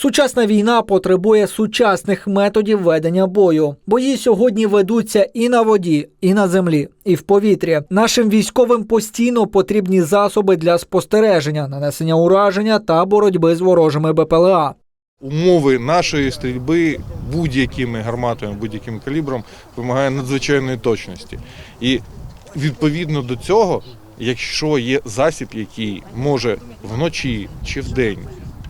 Сучасна війна потребує сучасних методів ведення бою. Бої сьогодні ведуться і на воді, і на землі, і в повітрі. Нашим військовим постійно потрібні засоби для спостереження, нанесення ураження та боротьби з ворожими БПЛА. Умови нашої стрільби будь-якими гарматами, будь-яким калібром вимагає надзвичайної точності. І відповідно до цього, якщо є засіб, який може вночі чи вдень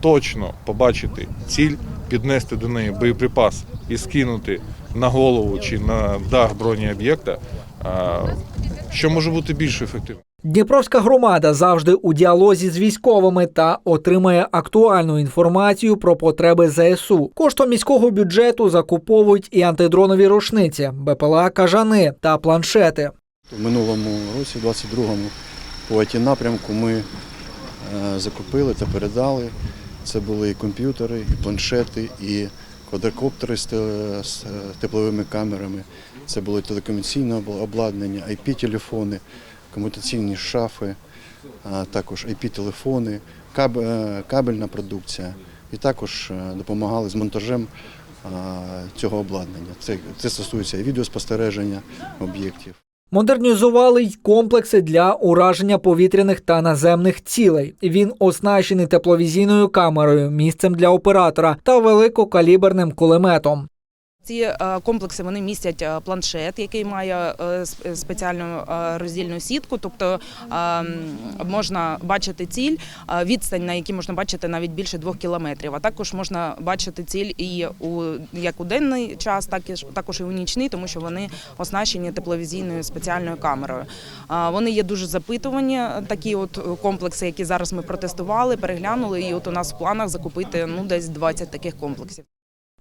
точно побачити ціль, піднести до неї боєприпас і скинути на голову чи на дах бронеоб'єкта, а, що може бути більш ефективним? Дніпровська громада завжди у діалозі з військовими та отримує актуальну інформацію про потреби ЗСУ. Коштом міського бюджету закуповують і антидронові рушниці, БПЛА кажани та планшети. В минулому році, в 22-му, по ІТ напрямку ми е, закупили та передали. Це були і комп'ютери, і планшети, і квадрокоптери з е, тепловими камерами. Це було телекомунікаційне обладнання, IP-телефони, комутаційні шафи, також IP-телефони, е, кабельна продукція. І також е, допомагали з монтажем цього обладнання. Це, це стосується і відеоспостереження об'єктів. Модернізували й комплекси для ураження повітряних та наземних цілей. Він оснащений тепловізійною камерою, місцем для оператора та великокаліберним кулеметом. Ці е, комплекси вони містять е, планшет, який має е, спеціальну роздільну сітку, тобто е, можна бачити ціль, відстань, на якій можна бачити навіть більше двох кілометрів. А також можна бачити ціль і у як у денний час, так і також і у нічний, тому що вони оснащені тепловізійною спеціальною камерою. Вони є дуже запитувані, такі от комплекси, які зараз ми протестували, переглянули. І от у нас в планах закупити ну десь 20 таких комплексів.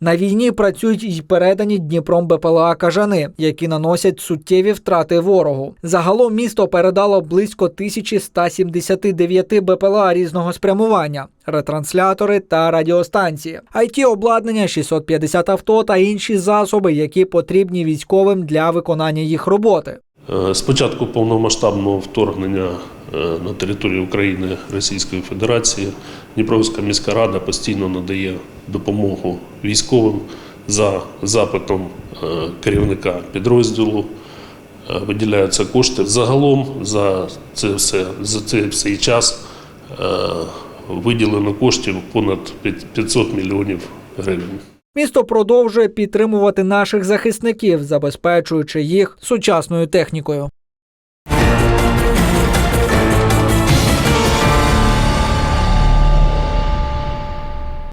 На війні працюють й передані Дніпром БПЛА кажани, які наносять суттєві втрати ворогу. Загалом місто передало близько 1179 БПЛА різного спрямування, ретранслятори та радіостанції, it обладнання, 650 авто та інші засоби, які потрібні військовим для виконання їх роботи. Е, З початку повномасштабного вторгнення на територію України Російської Федерації Дніпровська міська рада постійно надає допомогу військовим за запитом е, керівника підрозділу. Е, Виділяються кошти. Загалом за це все за цей всей час е, виділено коштів понад 500 мільйонів гривень. Місто продовжує підтримувати наших захисників, забезпечуючи їх сучасною технікою.